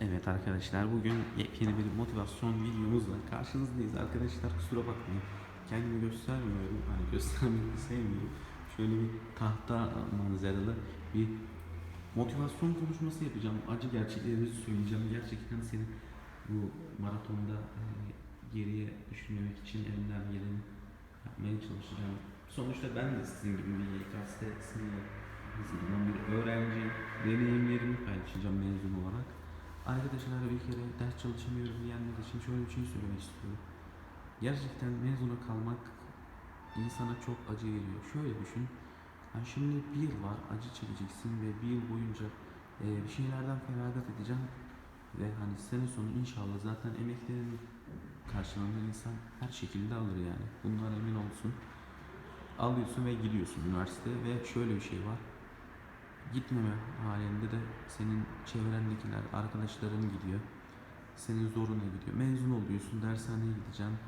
Evet arkadaşlar bugün yepyeni bir motivasyon videomuzla karşınızdayız. Arkadaşlar kusura bakmayın. Kendimi göstermiyorum hani göstermeyi sevmiyorum. Şöyle bir tahta manzaralı bir motivasyon konuşması yapacağım. Acı gerçekleri söyleyeceğim. Gerçekten seni bu maratonda e, geriye düşürmemek için elimden geleni yapmaya çalışacağım. Sonuçta ben de sizin gibi bir YKS sınavı bir öğrenciyim deneyimlerimi paylaşacağım mezun olarak Arkadaşlar bir kere ders çalışamıyorum diyenler için şöyle bir şey söylemek istiyorum. Gerçekten mezuna kalmak insana çok acı geliyor. Şöyle düşün. Yani şimdi bir yıl var acı çekeceksin ve bir yıl boyunca e, bir şeylerden feragat edeceksin. Ve hani sene sonu inşallah zaten emeklerin karşılığında insan her şekilde alır yani. Bundan emin olsun. Alıyorsun ve gidiyorsun üniversiteye ve şöyle bir şey var gitmeme halinde de senin çevrendekiler, arkadaşların gidiyor. Senin zoruna gidiyor. Mezun oluyorsun, dershaneye gideceksin.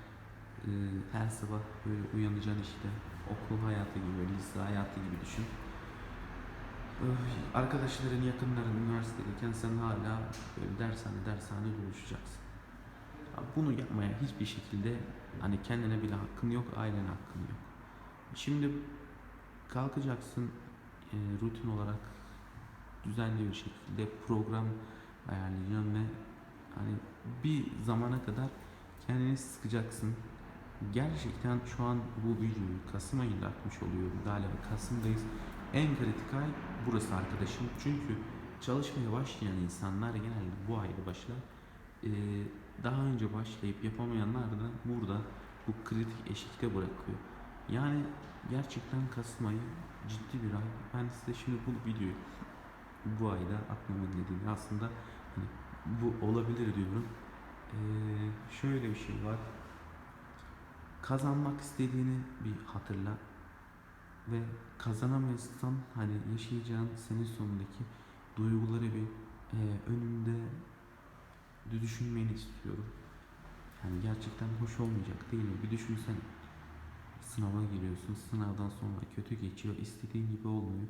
Ee, her sabah böyle uyanacaksın işte. Okul hayatı gibi, lise hayatı gibi düşün. Öf, Arkadaşların, yakınların üniversitedeyken sen hala böyle dershane dershane dolaşacaksın. Bunu yapmaya hiçbir şekilde hani kendine bile hakkın yok, ailene hakkın yok. Şimdi kalkacaksın e, rutin olarak düzenli bir şekilde program ayarlayacağım ve hani bir zamana kadar kendini sıkacaksın. Gerçekten şu an bu videoyu Kasım ayında atmış oluyorum. Galiba Kasım'dayız. En kritik ay burası arkadaşım. Çünkü çalışmaya başlayan insanlar genelde bu ayda başlar. Ee, daha önce başlayıp yapamayanlar da burada bu kritik eşikte bırakıyor. Yani gerçekten Kasım ayı ciddi bir ay. Ben size şimdi bu videoyu bu ayda atmamın nedeni aslında hani bu olabilir diyorum. Ee, şöyle bir şey var. Kazanmak istediğini bir hatırla ve kazanamazsan hani yaşayacağın senin sonundaki duyguları bir e, önünde de düşünmeni istiyorum. Yani gerçekten hoş olmayacak değil mi? Bir düşünsene. Sınava giriyorsun. Sınavdan sonra kötü geçiyor. istediğin gibi olmuyor.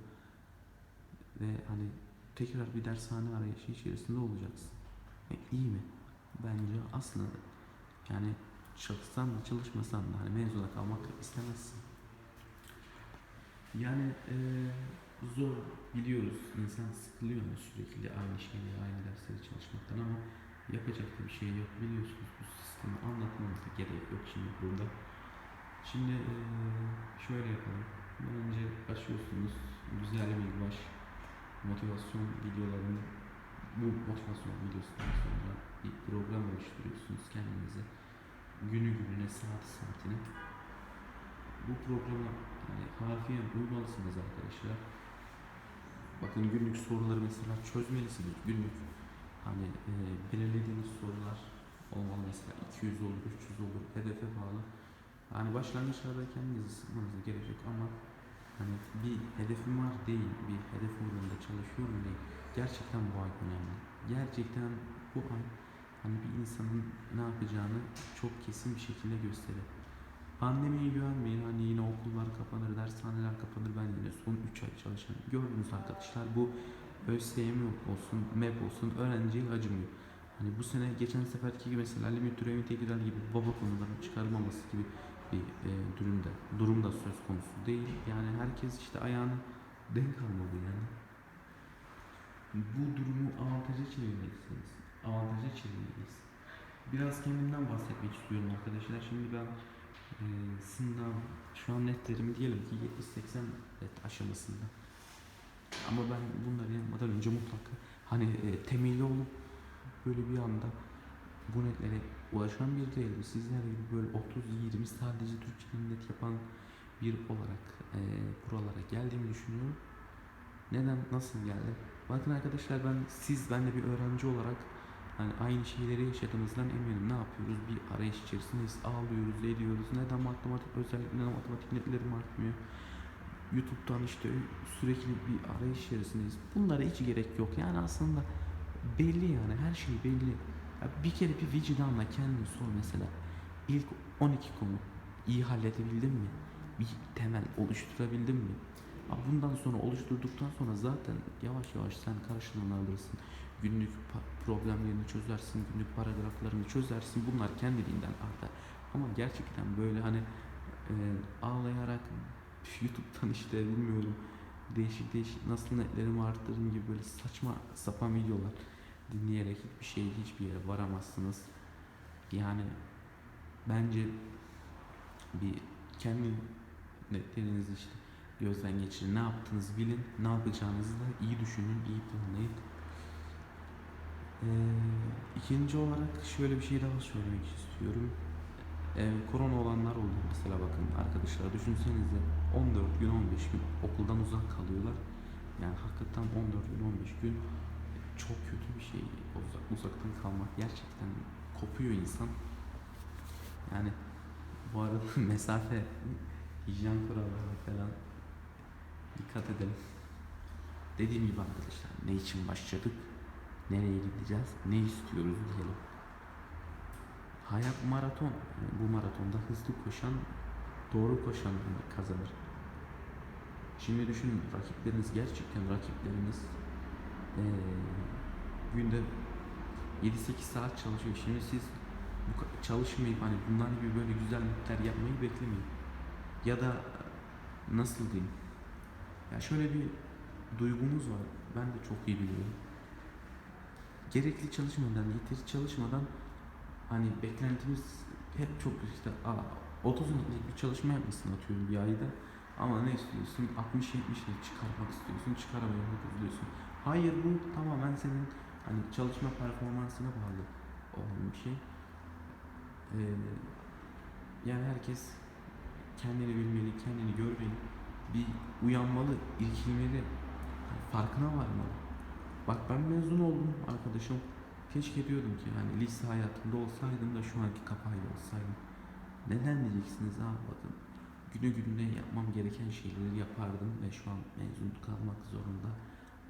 Ve hani tekrar bir dershane arayışı içerisinde olacaksın. E, iyi mi? Bence aslında yani çalışsan da çalışmasan da hani mezuna kalmak istemezsin. Yani e, zor biliyoruz. İnsan sıkılıyor mu sürekli aynı şeyleri, aynı dersleri çalışmaktan ama yapacak da bir şey yok. Biliyorsunuz bu sistemi anlatmamıza gerek yok şimdi burada. Şimdi e, şöyle yapalım. Önce başlıyorsunuz. Güzel bir baş motivasyon videolarını bu motivasyon videosundan sonra bir program oluşturuyorsunuz kendinize. Günü gününe, saat saatine. Bu programa yani harfiyen uymalısınız arkadaşlar. Bakın günlük soruları mesela çözmelisiniz. Günlük hani e, belirlediğiniz sorular olmalı mesela 200 olur, 300 olur, hedefe bağlı. Hani başlangıçlarda kendinizi sıkmanıza gerek yok ama hani bir hedefim var değil, bir hedef uğrunda çalışıyorum değil. Gerçekten bu ay önemli. Gerçekten bu ay hani bir insanın ne yapacağını çok kesin bir şekilde gösterir. Pandemiye güvenmeyin. Hani yine okullar kapanır, dershaneler kapanır. Ben yine son 3 ay çalışan. Gördünüz arkadaşlar bu ÖSYM olsun, MEP olsun öğrenciye acımıyor. Hani bu sene geçen seferki gibi mesela limit türev integral gibi baba konularının çıkarılmaması gibi bir e, durumda durumda söz konusu değil. Yani herkes işte ayağını denk almalı yani. Bu durumu avantaja çevirmelisiniz. Avantaja çevirmeliyiz. Biraz kendimden bahsetmek istiyorum arkadaşlar. Şimdi ben e, sınav şu an netlerim diyelim ki 70-80 net aşamasında. Ama ben bunları yapmadan önce mutlaka hani e, temelli olup böyle bir anda bu netlere ulaşan bir değilim. Sizler gibi böyle 30-20 sadece Türkçe'den net yapan bir olarak e, buralara geldiğimi düşünüyorum. Neden, nasıl geldi? Bakın arkadaşlar ben, siz, ben de bir öğrenci olarak hani aynı şeyleri yaşadığımızdan eminim. Ne yapıyoruz? Bir arayış içerisindeyiz. Ağlıyoruz, ediyoruz. Neden matematik, özellikle neden matematik netlerim artmıyor? YouTube'dan işte sürekli bir arayış içerisindeyiz. Bunlara hiç gerek yok. Yani aslında belli yani her şey belli. Bir kere bir vicdanla kendini sor mesela. İlk 12 konu iyi halledebildin mi? Bir temel oluşturabildin mi? Ya bundan sonra oluşturduktan sonra zaten yavaş yavaş sen karşılığını alırsın. Günlük problemlerini çözersin, günlük paragraflarını çözersin. Bunlar kendiliğinden artar. Ama gerçekten böyle hani e, ağlayarak YouTube'dan işte bilmiyorum değişik değişik nasıl netlerimi arttırırım gibi böyle saçma sapan videolar dinleyerek hiçbir şey hiçbir yere varamazsınız. Yani bence bir kendi netlerinizi işte gözden geçirin. Ne yaptığınızı bilin. Ne yapacağınızı da iyi düşünün, iyi planlayın. Ee, ikinci olarak şöyle bir şey daha söylemek istiyorum. Ee, korona olanlar oluyor mesela bakın arkadaşlar düşünsenize 14 gün 15 gün okuldan uzak kalıyorlar. Yani hakikaten 14 gün 15 gün çok kötü şey uzak, uzaktan kalmak gerçekten kopuyor insan. Yani bu arada mesafe hijyen kurallarına falan dikkat edelim. Dediğim gibi arkadaşlar ne için başladık? Nereye gideceğiz? Ne istiyoruz diyelim. Hayat maraton. Yani bu maratonda hızlı koşan, doğru koşan kazanır. Şimdi düşünün rakipleriniz gerçekten rakipleriniz eee, günde 7-8 saat çalışıyor. Şimdi siz bu çalışmayıp hani bunlar gibi böyle güzellikler yapmayı beklemeyin. Ya da nasıl diyeyim? Ya şöyle bir duygumuz var. Ben de çok iyi biliyorum. Gerekli çalışmadan, yeteri çalışmadan hani beklentimiz hep çok işte aa, 30 minutlik bir çalışma yapmışsın atıyorum bir ayda ama ne istiyorsun 60-70 net çıkarmak istiyorsun çıkaramayınca üzülüyorsun. Hayır bu tamamen senin hani çalışma performansına bağlı olan bir şey. Ee, yani herkes kendini bilmeli, kendini görmeli, bir uyanmalı, irkilmeli, hani farkına varmalı. Bak ben mezun oldum arkadaşım. Keşke diyordum ki hani lise hayatımda olsaydım da şu anki kafayla olsaydım. Neden diyeceksiniz bakın. Günü gününe yapmam gereken şeyleri yapardım ve şu an mezun kalmak zorunda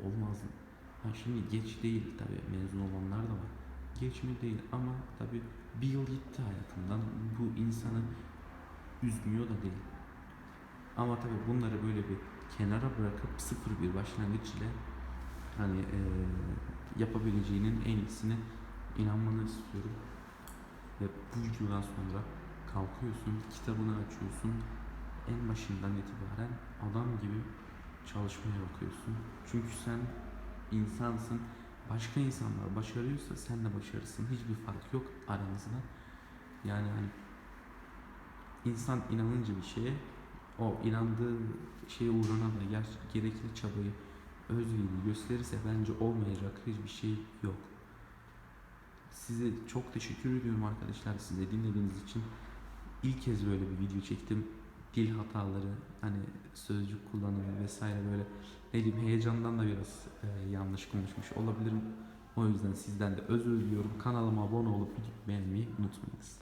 olmazdım. Ha şimdi geç değil tabii mezun olanlar da var. Geç mi değil ama tabii bir yıl gitti hayatımdan. Bu insanı üzmüyor da değil. Ama tabii bunları böyle bir kenara bırakıp sıfır bir başlangıç ile hani eee, yapabileceğinin en iyisine inanmanı istiyorum. Ve bu videodan sonra kalkıyorsun, kitabını açıyorsun. En başından itibaren adam gibi çalışmaya bakıyorsun. Çünkü sen insansın. Başka insanlar başarıyorsa sen de başarırsın. Hiçbir fark yok aranızda. Yani hani insan inanınca bir şeye o inandığı şeye uğruna da ger- gerekli çabayı özverili gösterirse bence olmayacak hiçbir şey yok. Size çok teşekkür ediyorum arkadaşlar size dinlediğiniz için. İlk kez böyle bir video çektim. Dil hataları, hani sözcük kullanımı vesaire böyle ne diyeyim heyecandan da biraz e, yanlış konuşmuş olabilirim. O yüzden sizden de özür diliyorum. Kanalıma abone olup beğenmeyi unutmayınız.